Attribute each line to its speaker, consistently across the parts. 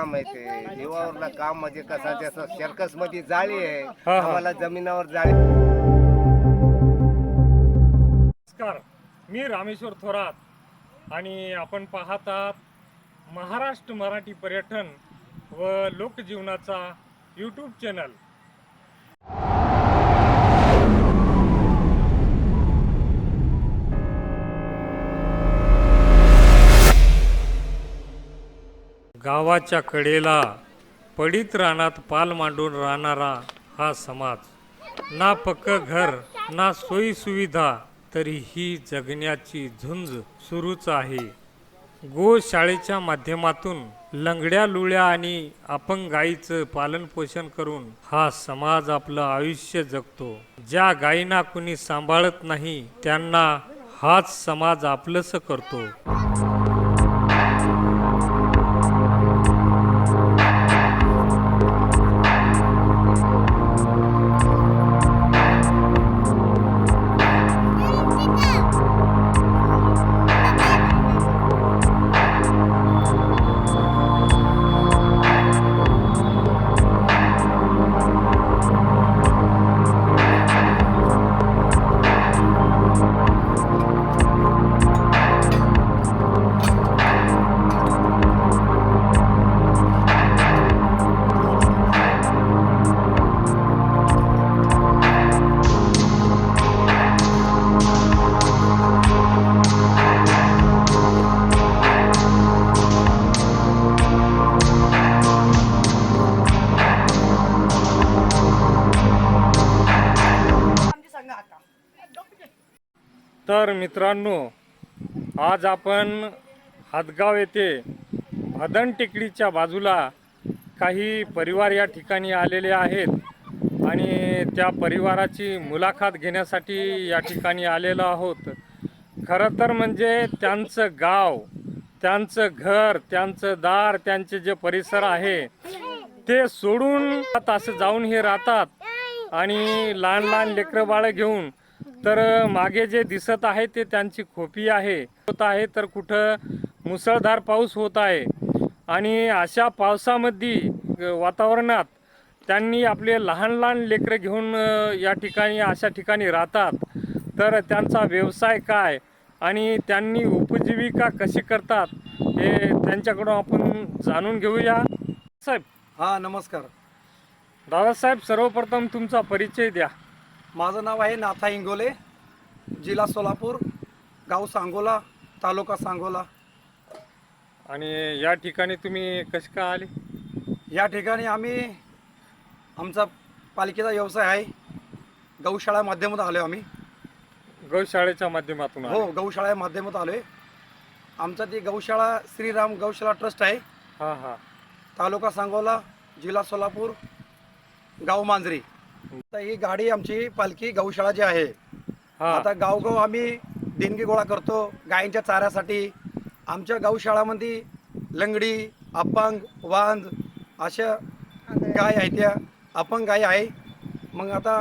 Speaker 1: काम आहे ते. जीवावरला काम म्हणजे कसं त्याचं सर्कसमध्ये जाळी आहे.
Speaker 2: हा.
Speaker 1: आम्हाला जमिनावर जाळी
Speaker 2: नमस्कार. मी रामेश्वर थोरात आणि आपण पाहत आहात महाराष्ट्र मराठी पर्यटन व लोकजीवनाचा यूट्यूब चॅनल गावाच्या कडेला पडीत रानात पाल मांडून राहणारा हा समाज. ना पक्क घर ना सोयीसुविधा तरी ही जगण्याची झुंज सुरूच आहे. गोशाळेच्या माध्यमातून लंगड्या लुळ्या आणि अपंग गायीचं पालनपोषण करून हा समाज आपलं आयुष्य जगतो. ज्या गायींना कुणी सांभाळत नाही त्यांना हाच समाज आपलंसं करतो. मित्रांनो आज आपण हातगाव येथे भदन टेकडीच्या बाजूला काही परिवार या ठिकाणी आलेले आहेत आणि त्या परिवाराची मुलाखत घेण्यासाठी या ठिकाणी आलेलो आहोत. खरं तर म्हणजे त्यांचं गाव त्यांचं घर त्यांचं दार त्यांचे जे परिसर आहे ते सोडून असं जाऊन हे राहतात आणि लहान लहान लेकरं बाळं घेऊन तर मागे जे दिसत आहे ते त्यांची खोपी आहे. होत आहे तर कुठं मुसळधार पाऊस होत आहे. आणि अशा पावसामध्ये वातावरणात त्यांनी आपले लहान लहान लेकरं घेऊन या ठिकाणी अशा ठिकाणी राहतात. तर त्यांचा व्यवसाय काय? आणि त्यांनी उपजीविका कशी करतात? हे त्यांच्याकडून आपण जाणून घेऊया. साहेब.
Speaker 3: हा नमस्कार.
Speaker 2: दादासाहेब सर्वप्रथम तुमचा परिचय द्या.
Speaker 3: माझं नाव आहे नाथा इंगोले जिल्हा सोलापूर गाव सांगोला तालुका सांगोला.
Speaker 2: आणि या ठिकाणी तुम्ही कसे का आले?
Speaker 3: या ठिकाणी आम्ही आमचा पालिकेचा व्यवसाय आहे. गौशाळा माध्यमातून आलो आम्ही.
Speaker 2: गौशाळेच्या माध्यमातून आले.
Speaker 3: हो गौशाळा माध्यमातून आलो आहे आमचा ती गौशाळा श्रीराम गौशाळा ट्रस्ट आहे.
Speaker 2: हा हा.
Speaker 3: तालुका सांगोला जिल्हा सोलापूर गाव मांजरी. आता ही गाडी आमची पालखी गौशाळा जी आहे
Speaker 2: हा.
Speaker 3: आता गावगाव आम्ही देणगी गोळा करतो गायींच्या चाऱ्यासाठी. आमच्या गौशाळामध्ये लंगडी अपंग वांज अशा गाय आहेत त्या. अपंग गाय आहे. मग आता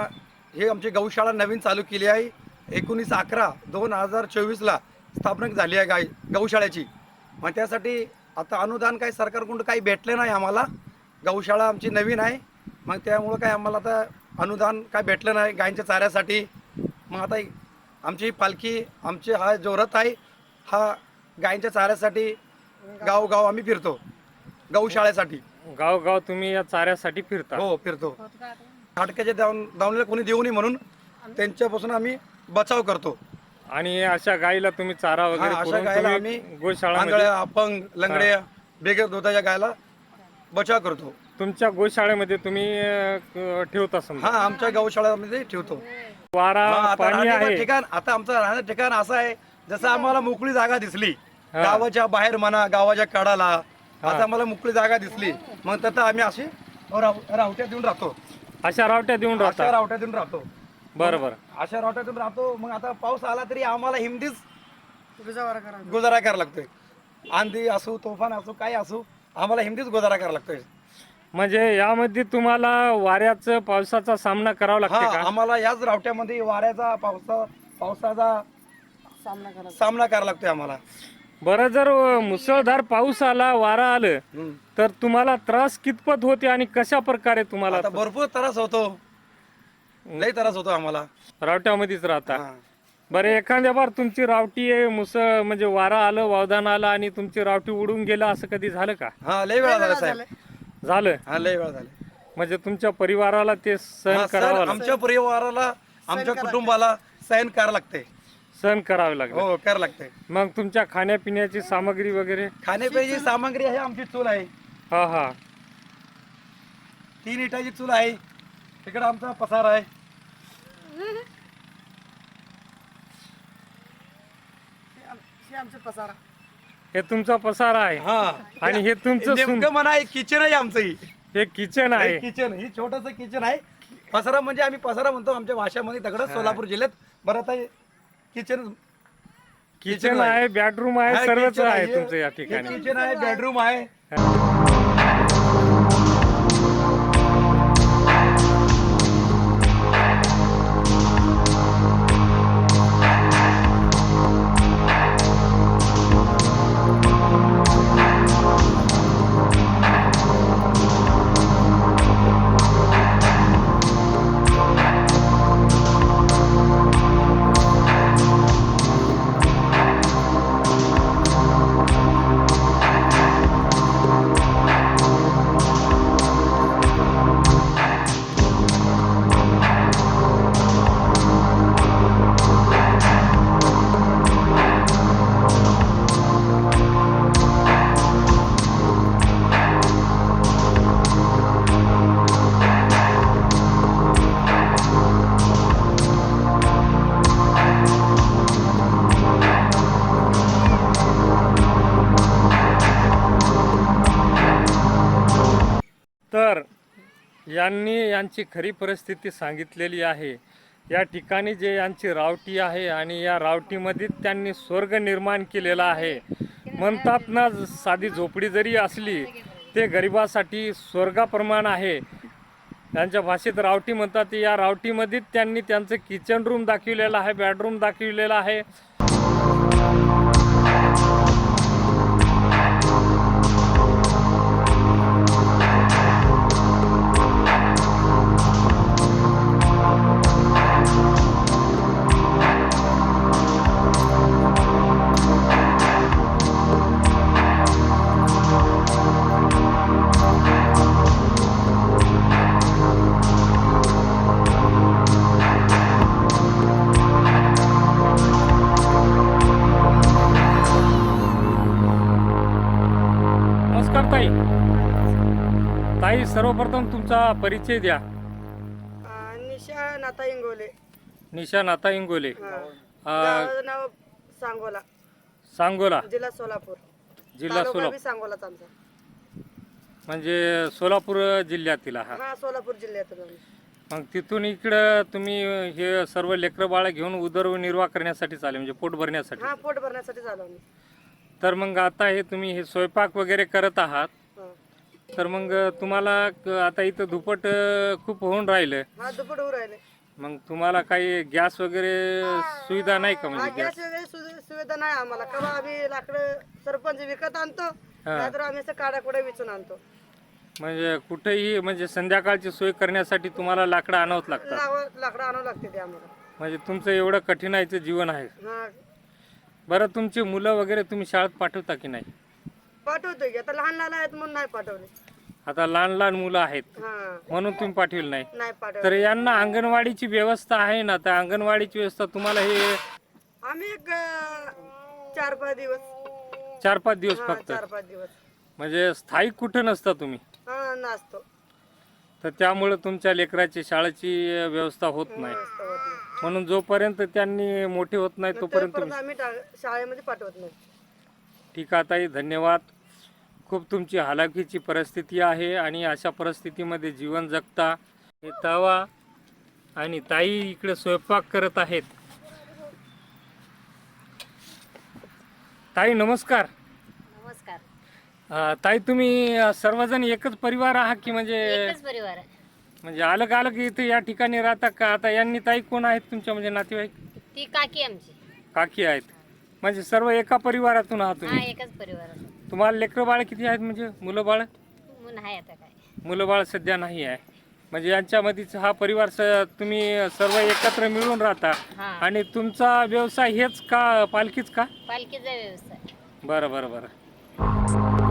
Speaker 3: हे आमची गौशाळा नवीन चालू केली आहे. एकोणीस अकरा दोन हजार चोवीसला स्थापना झाली आहे गाय गौशाळेची. मग त्यासाठी आता अनुदान काही सरकारकडून काही भेटले नाही आम्हाला. गौशाळा आमची नवीन आहे. मग त्यामुळं काय आम्हाला आता अनुदान काय भेटलं नाही गायींच्या चाऱ्यासाठी. मग आता आमची पालखी आमचे हा जो रथ आहे हा गायींच्या चाऱ्यासाठी गावगाव आम्ही फिरतो. गौशाळेसाठी
Speaker 2: गाव गाव तुम्ही या चाऱ्यासाठी फिरता.
Speaker 3: हो फिरतो. फाटक्याच्या दावण दावणीला कोणी देऊ नये म्हणून त्यांच्यापासून आम्ही बचाव करतो.
Speaker 2: आणि अशा गायीला तुम्ही चारा
Speaker 3: हा,
Speaker 2: वगैरे
Speaker 3: अशा गायला
Speaker 2: तुम्ही
Speaker 3: आम्ही आंधळ्या अपंग लंगड्या बेगर दुधाच्या गायला बचाव करतो.
Speaker 2: तुमच्या गोशाळेमध्ये तुम्ही अ, ठेवता समजा?
Speaker 3: हा आमच्या गौशाळेमध्ये ठेवतो.
Speaker 2: वारा
Speaker 3: आता
Speaker 2: पाणी
Speaker 3: राहण्याचं
Speaker 2: आहे.
Speaker 3: ठिकाण आता आमचं राहण्याचं ठिकाण असं आहे जसं आम्हाला मोकळी जागा दिसली.
Speaker 2: हा.
Speaker 3: गावाच्या बाहेर म्हणा गावाच्या कडाला आता आम्हाला मोकळी जागा दिसली. मग तिथं आम्ही अशी राव- रावट्यात येऊन राहतो.
Speaker 2: अशा रावट्या देऊन
Speaker 3: अशा
Speaker 2: राहता?
Speaker 3: रावट्यात येऊन राहतो.
Speaker 2: बरं बरं.
Speaker 3: अशा रावट्यातून राहतो मग आता पाऊस आला तरी आम्हाला हिमतीच गुजारा करावा लागतोय. आंधी असो तोफान असो काय असो आम्हाला हिमतीच गुजारा करावा लागतोय.
Speaker 2: म्हणजे यामध्ये तुम्हाला वाऱ्याचं पावसाचा सामना करावा लागते
Speaker 3: हा
Speaker 2: का?
Speaker 3: आम्हाला याच रावट्यामध्ये वाऱ्याचा पावसा पावसाचा सामना करावा लागतोय आम्हाला.
Speaker 2: बरं जर अ, मुसळधार पाऊस आला वारा आलं
Speaker 3: हम्म.
Speaker 2: तर तुम्हाला त्रास कितपत होते आणि कशा प्रकारे तुम्हाला
Speaker 3: आता भरपूर त्रास होतो. लई त्रास होतो आम्हाला.
Speaker 2: रावट्यामध्येच राहता.
Speaker 3: हा.
Speaker 2: बरं एखाद्या बार तुमची रावटी आहे, मुसळ म्हणजे वारा आलं वावदान आलं आणि तुमची रावटी उडून गेलं असं कधी झालं का?
Speaker 3: हा लई वेळा झाला साहेब.
Speaker 2: झालं.
Speaker 3: हा लई वेळा झाला.
Speaker 2: म्हणजे तुमच्या परिवाराला ते सहन
Speaker 3: हा, सर,
Speaker 2: करावं लागतं.
Speaker 3: आमच्या परिवाराला आमच्या कुटुंबाला सहन करावं लागते
Speaker 2: सहन करावं लागलं.
Speaker 3: हो करावं लागते
Speaker 2: मग तुमच्या खाण्यापिण्याची सामग्री वगैरे?
Speaker 3: खाण्यापिण्याची सामग्री आहे आमची चूल आहे.
Speaker 2: हा हा.
Speaker 3: तीन इटाची चूल आहे. तिकडे आमचा पसार आहे.
Speaker 2: हे तुमचा पसारा आहे.
Speaker 3: हा.
Speaker 2: आणि हे तुमचं सुन-
Speaker 3: नेमकं म्हणा किचन आहे आमचं ही.
Speaker 2: हे किचन आहे.
Speaker 3: किचन ही छोटस किचन आहे. पसारा म्हणजे आम्ही पसारा म्हणतो आमच्या भाषामध्ये दगड सोलापूर जिल्ह्यात. बरं आता किचन
Speaker 2: किचन आहे. बेडरूम आहे सर्वच आहे तुमचं या ठिकाणी.
Speaker 3: किचन आहे बेडरूम आहे.
Speaker 2: यांची खरी परिस्थिती सांगितलेली आहे. या ठिकाणी जे यांची रावटी आहे आणि या रावटीमध्ये त्यांनी स्वर्ग निर्माण केलेला आहे. म्हणतात ना साधी झोपडी जरी असली ते गरिबासाठी स्वर्गाप्रमाण आहे. त्यांच्या भाषेत रावटी म्हणतात या रावटीमध्ये त्यांनी त्यांचं किचन रूम दाखविलेलं आहे बेडरूम दाखविलेलं आहे. तुमचा परिचय द्या.
Speaker 4: निशा नाता इंगोले.
Speaker 2: निशा नाता इंगोले. आ,
Speaker 4: गावाचं नाव सांगोला.
Speaker 2: सांगोला.
Speaker 4: जिल्हा सोलापूर.
Speaker 2: जिल्हा
Speaker 4: तालुका
Speaker 2: सोलापूर.
Speaker 4: बी सांगोलाच आमचा.
Speaker 2: म्हणजे सोलापूर जिल्ह्यातील हा
Speaker 4: हा सोलापूर जिल्ह्यातून आम्ही.
Speaker 2: मग तिथून इकडं तुम्ही हे सर्व लेकरं बाळा घेऊन उदरनिर्वाह करण्यासाठी चाले म्हणजे पोट भरण्यासाठी.
Speaker 4: हा पोट भरण्यासाठी झालो आम्ही.
Speaker 2: तर मग आता हे तुम्ही हे स्वयंपाक वगैरे करत आहात. तर मग तुम्हाला क- आता इथं दुपट अं, खूप होऊन राहिलं.
Speaker 4: हा दुपट होऊ राहिले.
Speaker 2: मग तुम्हाला काही गॅस वगैरे सुविधा नाही का
Speaker 4: हा
Speaker 2: म्हणजे
Speaker 4: गॅस
Speaker 2: गॅस?
Speaker 4: वगैरे सु- सुविधा नाही आम्हाला. कवा आम्ही लाकडं सरपंच विकत आणतो नाहीतर आम्ही असं काड्या विचून आणतो.
Speaker 2: म्हणजे कुठेही म्हणजे संध्याकाळची सोय करण्यासाठी तुम्हाला लाकडं आणावंच लागतात.
Speaker 4: लाव- लाकडं आणावं लागते ते आम्हाला.
Speaker 2: म्हणजे तुमचं एवढं कठीणाईचं जीवन आहे.
Speaker 4: हा.
Speaker 2: बरं तुमची मुलं वगैरे तुम्ही शाळेत पाठवता की नाही?
Speaker 4: पाठवतोय की? आता लहान लहान आहेत म्हणून नाही पाठवले.
Speaker 2: आता लहान लहान मुलं आहेत.
Speaker 4: हा.
Speaker 2: म्हणून तुम्ही पाठविल नाही.
Speaker 4: नाही पाठवले.
Speaker 2: तर यांना अंगणवाडीची व्यवस्था आहे ना? तर अंगणवाडीची व्यवस्था तुम्हाला हे
Speaker 4: आम्ही एक अं, चार पाच दिवस.
Speaker 2: चार पाच दिवस
Speaker 4: हा
Speaker 2: फक्त.
Speaker 4: चार पाच दिवस.
Speaker 2: म्हणजे स्थायिक कुठं नसता तुम्ही?
Speaker 4: हा नाचतो.
Speaker 2: तर त्यामुळे तुमच्या लेकराची शाळेची व्यवस्था होत नाही.
Speaker 4: व्यवस्था होत नाही.
Speaker 2: म्हणून जोपर्यंत त्यांनी मोठे होत नाही तोपर्यंत
Speaker 4: तोपर्यंत आम्ही टा- शाळेमध्ये पाठवत नाही.
Speaker 2: ठीक आहे ताई. धन्यवाद. खूप तुमची हालाकीची परिस्थिती आहे आणि अशा परिस्थितीमध्ये जीवन जगता हे तावा आणि ताई इकडे स्वयंपाक करत आहेत. ताई नमस्कार.
Speaker 5: नमस्कार.
Speaker 2: अं, ताई तुम्ही अं, सर्वजण एकच परिवार आहात की म्हणजे
Speaker 5: एकच परिवार आहे.
Speaker 2: म्हणजे अलग अलग इथे या ठिकाणी राहता का? आता यांनी ताई कोण आहेत तुमच्या म्हणजे नातेवाईक?
Speaker 5: ती काकी आमची.
Speaker 2: काकी आहेत. म्हणजे सर्व एका परिवारातून आहात
Speaker 5: हा
Speaker 2: तुम्ही
Speaker 5: एकच परिवार आहे.
Speaker 2: तुम्हाला लेकरं बाळ किती आहेत म्हणजे? मुलं बाळ?
Speaker 5: आता काय.
Speaker 2: मुलं बाळ सध्या नाही आहे. म्हणजे यांच्यामध्येच हा परिवार स तुम्ही सर्व एकत्र मिळून राहता.
Speaker 5: हा.
Speaker 2: आणि तुमचा व्यवसाय हेच का पालखीच का?
Speaker 5: पालखीचा व्यवसाय.
Speaker 2: बरं बरं बरं.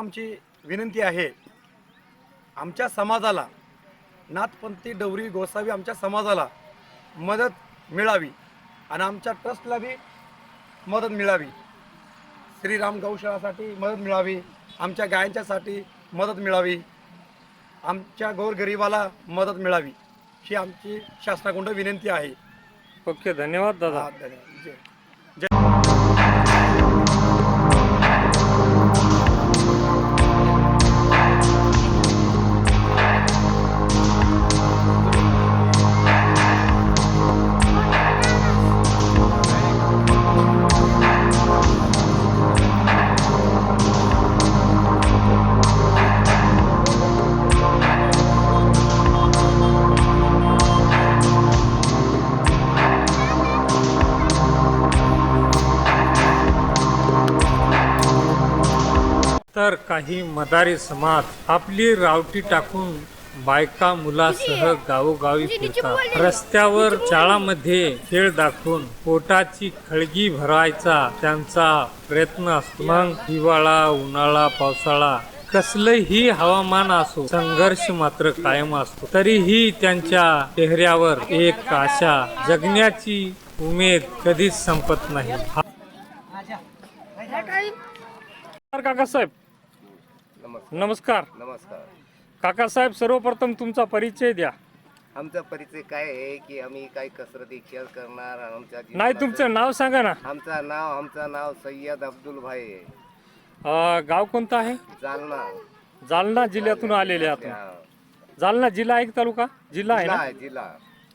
Speaker 3: आमची विनंती आहे आमच्या समाजाला नाथपंथी डवरी गोसावी आमच्या समाजाला मदत मिळावी आणि आमच्या ट्रस्टला बी मदत मिळावी. श्रीराम गौशाळासाठी मदत मिळावी आमच्या गायांच्यासाठी मदत मिळावी आमच्या गोरगरिबाला मदत मिळावी ही आमची शासनाकडून विनंती आहे.
Speaker 2: ओके धन्यवाद दादा.
Speaker 3: धन्यवाद.
Speaker 2: तर काही मदारी समाज आपली रावटी टाकून बायका मुलासह गावोगावी फिरतात. रस्त्यावर चाळामध्ये खेळ दाखवून पोटाची खळगी भरायचा त्यांचा प्रयत्न असतो. मग हिवाळा उन्हाळा पावसाळा कसलंही हवामान असो संघर्ष मात्र कायम असतो. तरीही त्यांच्या चेहऱ्यावर एक आशा जगण्याची उमेद कधीच संपत नाही. हा- काकासाहेब
Speaker 1: नमस्कार.
Speaker 2: नमस्कार. काकासाहेब सर्वप्रथम तुमचा परिचय द्या.
Speaker 1: आमचा परिचय काय आहे की आम्ही काही कसरती खेळ करणार आणि आमच्या
Speaker 2: नाही
Speaker 1: जीवनाचं-
Speaker 2: तुमचं नाव सांगा ना.
Speaker 1: आमचं नाव आमचं नाव सय्यद अब्दुल भाई आहे.
Speaker 2: अं, गाव कोणतं आहे?
Speaker 1: जालना.
Speaker 2: जालना जिल्ह्यातून आलेले आहात
Speaker 1: हा.
Speaker 2: जालना जिल्हा एक तालुका? जिल्हा आहे ना?
Speaker 1: जिल्हा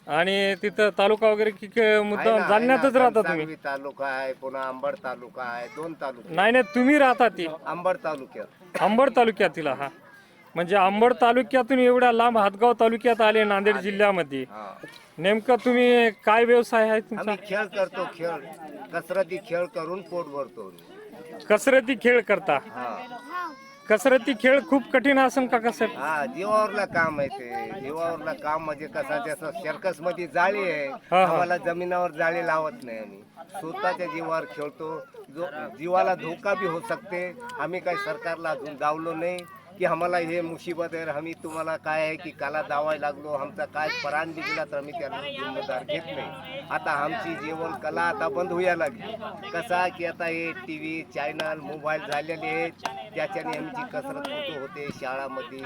Speaker 2: आणि तिथं तालुका वगैरे की की
Speaker 1: आहे
Speaker 2: मुद्दाम
Speaker 1: ना,
Speaker 2: जालन्यातच
Speaker 1: ना.
Speaker 2: राहता तुम्ही?
Speaker 1: तालुका आहे पुन्हा अंबड तालुका आहे दोन तालुके
Speaker 2: नाही नाही तुम्ही राहता ती.
Speaker 1: अंबड तालुक्यात.
Speaker 2: अंबड तालुक्यातील हा. म्हणजे अंबड तालुक्यातून एवढ्या लांब हातगाव तालुक्यात आले नांदेड जिल्ह्यामध्ये. नेमकं तुम्ही काय व्यवसाय आहे तुमचा?
Speaker 1: आम्ही खेळ करतो खेळ. कसरती खेळ करून पोट भरतो.
Speaker 2: कसरती खेळ करता.
Speaker 1: हा.
Speaker 2: कसरती खेळ खूप कठीण असेल काकासाहेब
Speaker 1: हा जीवावरला काम आहे ते. जीवावरला काम म्हणजे कसं जसं सर्कसमध्ये जाळी आहे. आम्हाला जमिनावर जाळी लावत नाही आम्ही. स्वतःच्या जीवावर खेळतो. जो जीवाला धोका बी होऊ शकते. आम्ही काही सरकारला अजून दावलो नाही की आम्हाला हे मुसीबत आहे. आम्ही तुम्हाला काय आहे की काला दावायला लागलो आमचा काय पराण निघला तर आम्ही त्याला जिम्मेदार घेत नाही. आता आमची जीवन कला आता बंद व्हायला लागली. कसा की आता हे टी व्ही चॅनल मोबाईल झालेले आहेत. त्याच्याने आमची कसरत कुठं होते? शाळामध्ये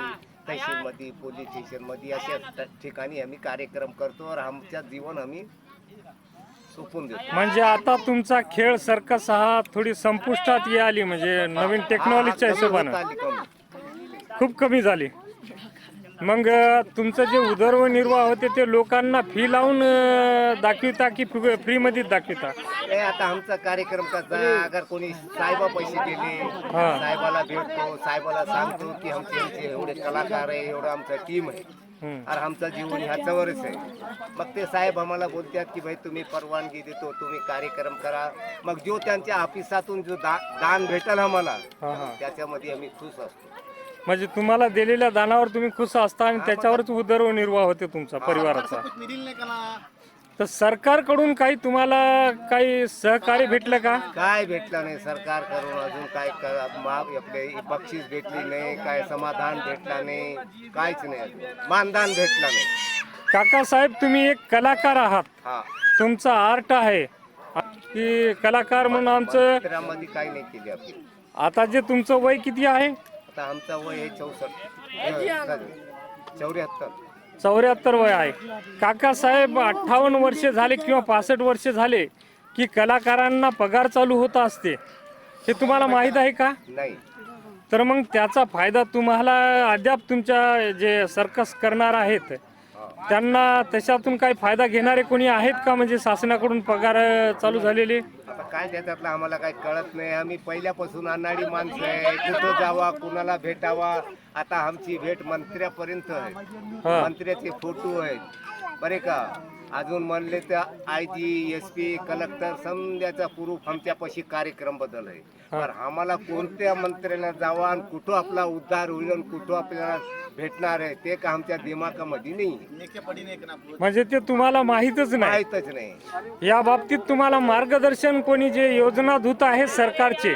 Speaker 1: तहसीलमध्ये पोलीस स्टेशनमध्ये अशा ठिकाणी आम्ही कार्यक्रम करतो आणि आमच्या जीवन आम्ही सोपून देतो.
Speaker 2: म्हणजे आता तुमचा खेळ सर्कस हा थोडी संपुष्टात ये आली म्हणजे नवीन टेक्नॉलॉजीच्या
Speaker 1: होत
Speaker 2: हिशोबानं. खूप कमी झाली. मग तुमचं जे उदरनिर्वाह होते ते लोकांना फी लावून दाखविता की फ्री मध्ये दाखविता?
Speaker 1: आता आमचा कार्यक्रम कसा अगर कोणी साहेबा पैसे दिले
Speaker 2: हा.
Speaker 1: साहेबाला भेटतो साहेबाला सांगतो की आमचे आमचे एवढे कलाकार आहे एवढं आमचं टीम आहे.
Speaker 2: हम्म.
Speaker 1: आणि आमचं जीवन ह्याच्यावरच आहे. मग ते साहेब आम्हाला बोलतात की भाई तुम्ही परवानगी देतो तुम्ही कार्यक्रम करा. मग जो त्यांच्या ऑफिसातून जो दा, दान भेटल आम्हाला
Speaker 2: हा हा.
Speaker 1: त्याच्यामध्ये आम्ही खुश असतो.
Speaker 2: म्हणजे तुम्हाला दिलेल्या दानावर तुम्ही खुश असता आणि त्याच्यावरच उदरनिर्वाह होते तुमचा परिवाराचा तर सरकारकडून काही तुम्हाला काही सहकार्य भेटलं का
Speaker 1: काय भेटलं नाही सरकार करून अजून काय क- आपले बक्षीस भेटली नाही काय समाधान भेटला नाही काहीच नाही. मानधन भेटलं नाही
Speaker 2: काकासाहेब तुम्ही एक कलाकार आहात
Speaker 1: हा
Speaker 2: तुमचा आर्ट आहे की कलाकार म्हणून आमचं
Speaker 1: मंदिरामध्ये काही नाही केली आपली
Speaker 2: आता जे तुमचं वय किती आहे
Speaker 1: आता आमचं वय आहे चौसष्ट. चौऱ्याहत्तर.
Speaker 2: चौऱ्याहत्तर वय आहे. काकासाहेब अठ्ठावन्न वर्षे झाले किंवा पासष्ट वर्षे झाले की कलाकारांना पगार चालू होता असते. हे तुम्हाला माहीत आहे का?
Speaker 1: नाही.
Speaker 2: तर मग त्याचा फायदा तुम्हाला अद्याप तुमच्या जे सर्कस करणार आहेत त्यांना त्याच्यातून काही फायदा घेणारे कोणी आहेत का? म्हणजे शासनाकडून पगार चालू झालेले?
Speaker 1: आता काय त्याच्यातलं आम्हाला काही कळत नाही. आम्ही पहिल्यापासून अनाडी माणसं आहे. कुठं जावा कुणाला भेटावा? आता आमची भेट मंत्र्यापर्यंत आहे.
Speaker 2: हा.
Speaker 1: मंत्र्याचे फोटो आहेत. बरे का? अजून म्हणले तर I G S P collector समजाचा proof आमच्यापाशी कार्यक्रम बदल आहे. पण आम्हाला कोणत्या मंत्र्याला जावा आणि कुठं आपला उद्धार होईल आणि कुठं आपल्याला भेटणार आहे. ते का आमच्या दिमागामध्ये नाही.
Speaker 2: म्हणजे ते तुम्हाला माहीतच नाही.
Speaker 1: माहीतच नाही.
Speaker 2: या बाबतीत तुम्हाला मार्गदर्शन कोणी जे योजना दूत आहेत सरकारचे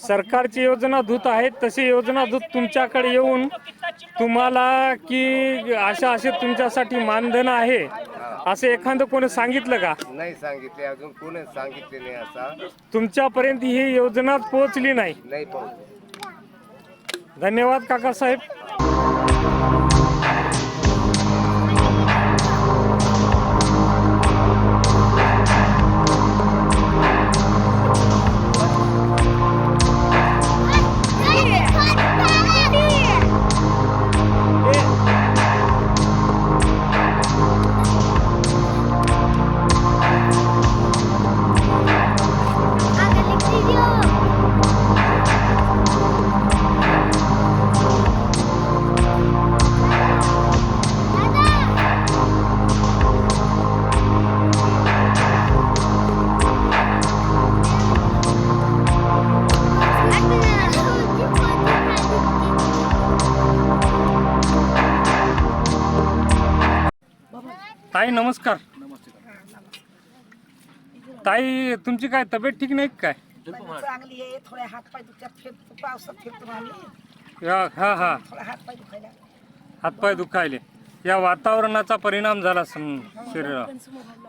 Speaker 2: सरकारचे योजना दूत आहेत तसे योजना दूत तुमच्याकडे येऊन तुम्हाला की अशा असे तुमच्यासाठी मानधन आहे असं एखादं कोणी सांगितलं का?
Speaker 1: नाही सांगितले. अजून कोणीच सांगितले नाही असा.
Speaker 2: तुमच्यापर्यंत ही योजना पोहोचली नाही.
Speaker 1: नाही पाहू
Speaker 2: धन्यवाद काकासाहेब. ताई नमस्कार. ताई तुमची काय तब्येत ठीक नाही काय?
Speaker 6: चांगली आहे. थोड्या हात पाय दुखतात. फिरतो पावसात फिरतो आम्ही.
Speaker 2: या हा हा.
Speaker 6: थोडा हात पाय दुखायला.
Speaker 2: हातपाय दुखायले. या वातावरणाचा परिणाम झाला सम शरीरावर.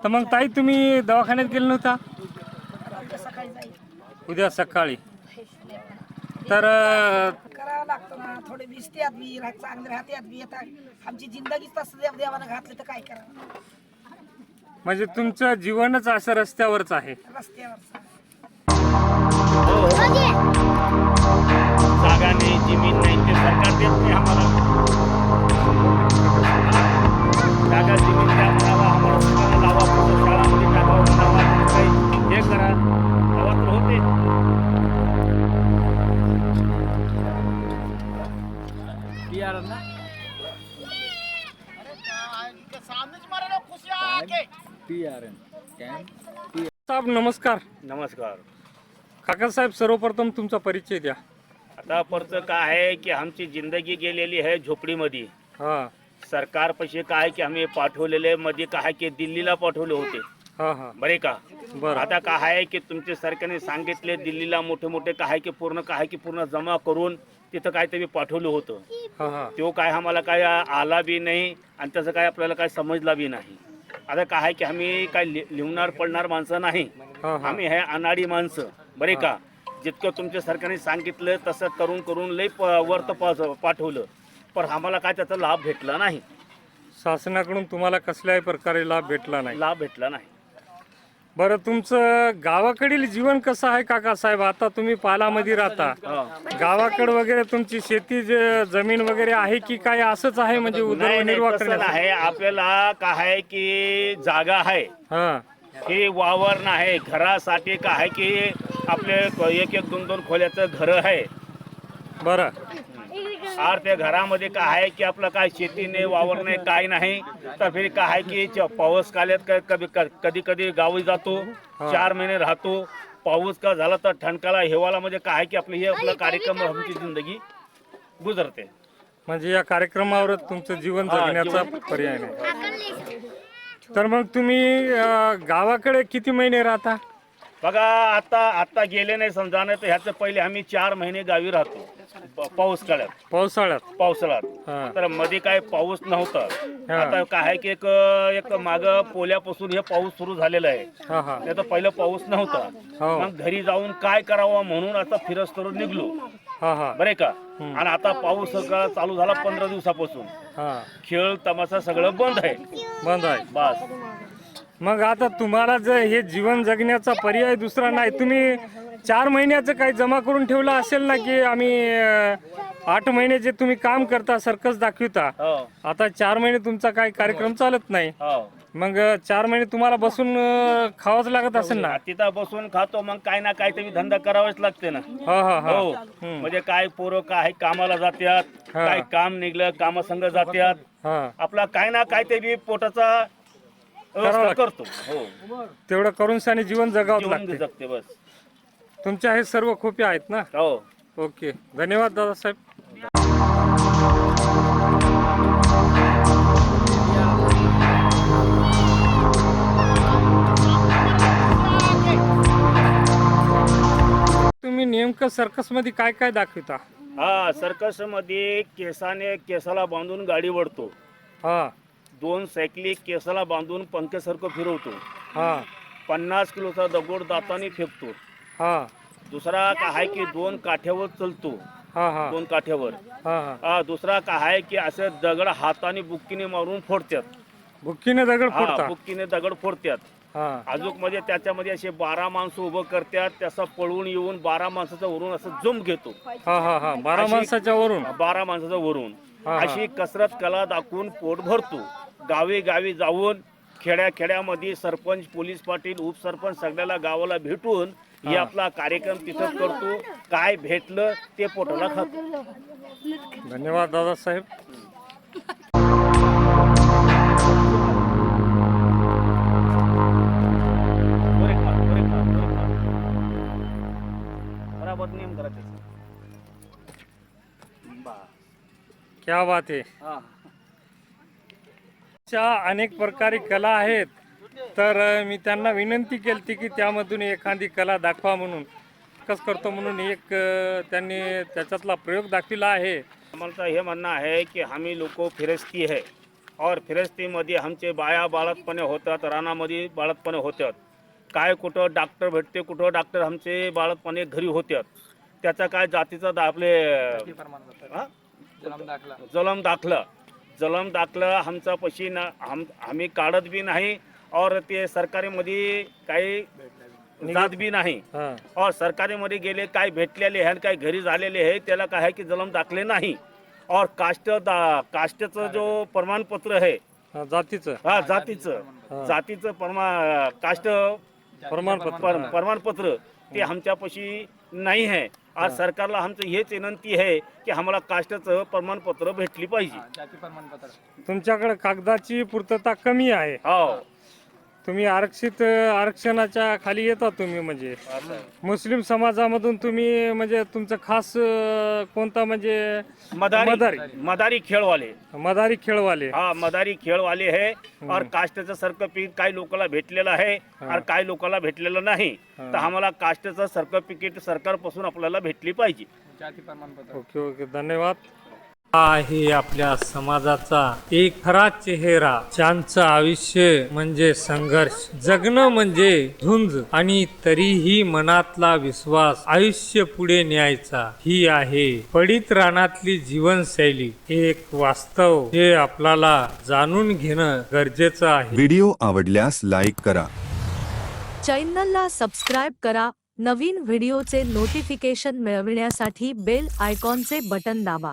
Speaker 2: तर मग ताई तुम्ही दवाखान्यात गेले नव्हता?
Speaker 6: उद्या सकाळी. जाईल
Speaker 2: तर अं,
Speaker 6: थोडे दिसतात बी राह- चांगले राहतात बी. आता आमची जिंदगीच तसं देव देवानं घातलं तर काय करावं?
Speaker 2: म्हणजे तुमचं जीवनच असं रस्त्यावरच आहे.
Speaker 6: रस्त्यावर
Speaker 7: जागा नाही जमीन नाही ते सरकार देत नाही आम्हाला. जागा जमीन द्या म्हणावा आम्हाला.
Speaker 2: नमस्कार.
Speaker 7: नमस्कार.
Speaker 2: काकासाहेब सर्वप्रथम तुमचा परिचय द्या.
Speaker 7: आता परत काय आहे की आमची जिंदगी गेलेली आहे झोपडीमध्ये.
Speaker 2: हा.
Speaker 7: सरकार पैसे काय की आम्ही पाठवलेले मध्ये काय की दिल्लीला पाठवले होते.
Speaker 2: हा हा.
Speaker 7: बरे का?
Speaker 2: बरं.
Speaker 7: आता काय आहे की तुमच्या सरकारने सांगितले दिल्लीला मोठे मोठे काय की पूर्ण काय की पूर्ण जमा करून तिथं काय तरी पाठवलं होतं.
Speaker 2: हा हा.
Speaker 7: तो काय आम्हाला काय आला बी नाही आणि त्याचं काय आपल्याला काय समजला बी नाही. आता काय आहे की आम्ही काय लि- लिहणार पडणार माणसं नाही.
Speaker 2: हा हा.
Speaker 7: आम्ही हे अनाडी माणसं बरे का? जितकं तुमच्या सरकारने सांगितलं तसं करून करून लई पा- पाठवलं. पण आम्हाला काय त्याचा लाभ भेटला नाही.
Speaker 2: शासनाकडून तुम्हाला कसल्याही प्रकारे लाभ भेटला नाही.
Speaker 7: लाभ भेटला नाही.
Speaker 2: बरं तुमचं गावाकडील जीवन कसं आहे काकासाहेब? आता तुम्ही पालामध्ये राहता. गावाकडे वगैरे तुमची शेती ज- जमीन वगैरे आहे की काय असंच आहे म्हणजे
Speaker 7: नाही नाही
Speaker 2: उदरनिर्वाह करण्यासाठी?
Speaker 7: आहे आपल्याला काय आहे की जागा आहे.
Speaker 2: हा.
Speaker 7: हे वावर आहे घरासाठी काय आहे की आपले क- एक एक दोन दोन खोल्याचं घर आहे.
Speaker 2: बरं.
Speaker 7: आर त्या घरामध्ये काय आहे की आपलं काय शेती नाही वावर नाही काय नाही. तर फिर काय आहे की च- पाऊस काल्यात कधी कधी कधी गावी जातो चार महिने राहतो. पाऊस का झाला तर ठणकाला हिवाळा म्हणजे काय आहे की आपलं हे आपलं कार्यक्रम आमची जिंदगी गुजरते.
Speaker 2: म्हणजे या कार्यक्रमावरच तुमचं जीवन
Speaker 7: हा,
Speaker 2: जगण्याचा
Speaker 7: जीवन.
Speaker 2: पर्याय नाही. तर मग तुम्ही अं, गावाकडे किती महिने राहता?
Speaker 7: बघा आता आता गेले नाही समजा नाही तर ह्याच्या पहिले आम्ही चार महिने गावी राहतो. पाऊस काळात
Speaker 2: पावसाळ्यात.
Speaker 7: पावसाळ्यात.
Speaker 2: हा.
Speaker 7: तर मध्ये काय पाऊस नव्हता.
Speaker 2: हा.
Speaker 7: आता काय आहे की एक एक माग पोल्यापासून हे पाऊस सुरू झालेला आहे.
Speaker 2: हा हा.
Speaker 7: नाही तर पहिलं पाऊस नव्हता.
Speaker 2: हो.
Speaker 7: मग घरी जाऊन काय करावं म्हणून आता फिरस करून निघलो.
Speaker 2: हा हा.
Speaker 7: बरे का? आणि आता पाऊस सगळा चालू झाला पंधरा दिवसापासून.
Speaker 2: हा.
Speaker 7: खेळ तमाशा सगळं बंद आहे.
Speaker 2: बंद आहे.
Speaker 7: बस.
Speaker 2: मग आता तुम्हाला जर हे जीवन जगण्याचा पर्याय दुसरा नाही तुम्ही चार महिन्याचं काही जमा करून ठेवलं असेल ना की आम्ही आठ महिने जे तुम्ही काम करता सर्कस दाखविता
Speaker 7: हो.
Speaker 2: आता चार महिने तुमचा काही कार्यक्रम चालत नाही.
Speaker 7: हो.
Speaker 2: मग चार महिने तुम्हाला बसून खावंच लागत असेल ना?
Speaker 7: तिथं बसून खातो मग काय ना काय तरी धंदा करावाच लागते ना.
Speaker 2: हा हा हा.
Speaker 7: हो. म्हणजे काय पोरं काय कामाला जात्यात. काय काम निघलं कामासंग जात्यात. आपला काय ना काय तरी पोटाचा व्यवस्था
Speaker 2: लागतं.
Speaker 7: करतो. हो.
Speaker 2: तेवढं करून साने जीवन जगावं
Speaker 7: जीवन
Speaker 2: लागते
Speaker 7: जगते बस.
Speaker 2: तुमच्या हे सर्व खोपे आहेत ना?
Speaker 7: हो.
Speaker 2: ओके. धन्यवाद दादासाहेब तुम्ही नेमकं सर्कसमध्ये काय काय दाखविता?
Speaker 7: हा सर्कसमध्ये केसाने केसाला बांधून गाडी वळतो
Speaker 2: हा.
Speaker 7: दोन सायकली केसाला बांधून पंख्यासारखं फिरवतो.
Speaker 2: हा.
Speaker 7: पन्नास किलोचा दगड दाताने फेकतो.
Speaker 2: हा.
Speaker 7: दुसरा काय आहे की दोन काठ्यावर चलतो.
Speaker 2: हा हा.
Speaker 7: दोन काठ्यावर.
Speaker 2: हा हा.
Speaker 7: हा दुसरा काय आहे की असं दगड हाताने बुक्कीने मारून फोडतात.
Speaker 2: बुक्कीने दगड
Speaker 7: हा
Speaker 2: फोडता.
Speaker 7: बुक्कीने दगड फोडतात.
Speaker 2: हा.
Speaker 7: अजूकमध्ये त्याच्यामध्ये असे बारा माणसं उभं करतात. त्याचा पळवून येऊन बारा माणसाचा वरून असं जुम घेतो.
Speaker 2: हा हा हा. बारा माणसाच्या वरून.
Speaker 7: बारा माणसाचा वरून.
Speaker 2: हा, हा.
Speaker 7: अशी कसरत कला दाखवून पोट भरतो. गावी गावी जाऊन खेड्या खेड्यामध्ये सरपंच पोलीस पाटील उपसरपंच सगळ्याला गावाला भेटून हे आपला कार्यक्रम तिथं करतो. काय भेटलं ते पोटाला खातो.
Speaker 2: धन्यवाद दादासाहेब. क्या बात आहे. च्या अनेक प्रकारे कला आहेत. तर मी त्यांना विनंती केली की त्यामधून एखादी कला दाखवा म्हणून. कस करतो म्हणून एक त्यांनी त्याच्यातला प्रयोग दाखविला आहे.
Speaker 7: आम्हाला हे म्हणणं आहे की आम्ही लोक फिरस्ती आहे. और फिरस्तीमध्ये आमचे बाया बाळतपणे होतात रानामध्ये बाळतपणे होतात. काय कुठं डॉक्टर भेटते कुठं डॉक्टर आमचे बाळतपणे घरी होतात. त्याचा काय जातीचा दा आपले हा? जलम दाखलं. जलम दाखलं आमचा पशी ना आम आम्ही काढत बी नाही और ते सरकारीमध्ये काही जात बी नाही. और सरकारीमध्ये गेले काय भेटलेले आहे आणि काय घरी झालेले आहे त्याला काय आहे की जलम दाखले नाही. और कास्ट दा कास्टचं जो प्रमाणपत्र आहे
Speaker 2: हा, जातीचं.
Speaker 7: हा जातीचं. जातीचं परमा कास्ट
Speaker 2: प्रमाणपत्र.
Speaker 7: पर- प्रमाणपत्र ते आमच्यापाशी नाही आहे. आज सरकारला आमचं हेच विनंती आहे की आम्हाला कास्टचं प्रमाणपत्र भेटली पाहिजे.
Speaker 2: तुमच्याकडे कागदाची पूर्तता कमी आहे.
Speaker 7: हो.
Speaker 2: तुम्ही आरक्षित आरक्षणाच्या खाली येता तुम्ही म्हणजे. मुस्लिम समाजामधून तुम्ही म्हणजे तुमचं खास अ, कोणता म्हणजे
Speaker 7: मदारी
Speaker 2: मदारी.
Speaker 7: मदारी खेळवाले.
Speaker 2: मदारी खेळवाले.
Speaker 7: हा मदारी खेळवाले आहे और कास्टचं सर्टिफिकेट काही लोकांना भेटलेलं आहे. और काही लोकांना भेटलेलं नाही. तर आम्हाला कास्टचं सर्टिफिकेट सरकारपासून आपल्याला भेटली पाहिजे.
Speaker 2: Okay okay. धन्यवाद. हा आहे आपल्या समाजाचा एक खरा चेहरा. ज्यांचं आयुष्य म्हणजे संघर्ष जगणं म्हणजे झुंज आणि तरीही मनातला विश्वास आयुष्य पुढे न्यायचा ही आहे. पडित रानातली जीवनशैली एक वास्तव हे आपल्याला जाणून घेणं गरजेचं आहे.
Speaker 8: व्हिडिओ आवडल्यास लाईक करा.
Speaker 9: चॅनलला सबस्क्राईब करा. नवीन व्हिडिओचे नोटिफिकेशन मिळविण्यासाठी बेल आयकॉनचे बटन दाबा.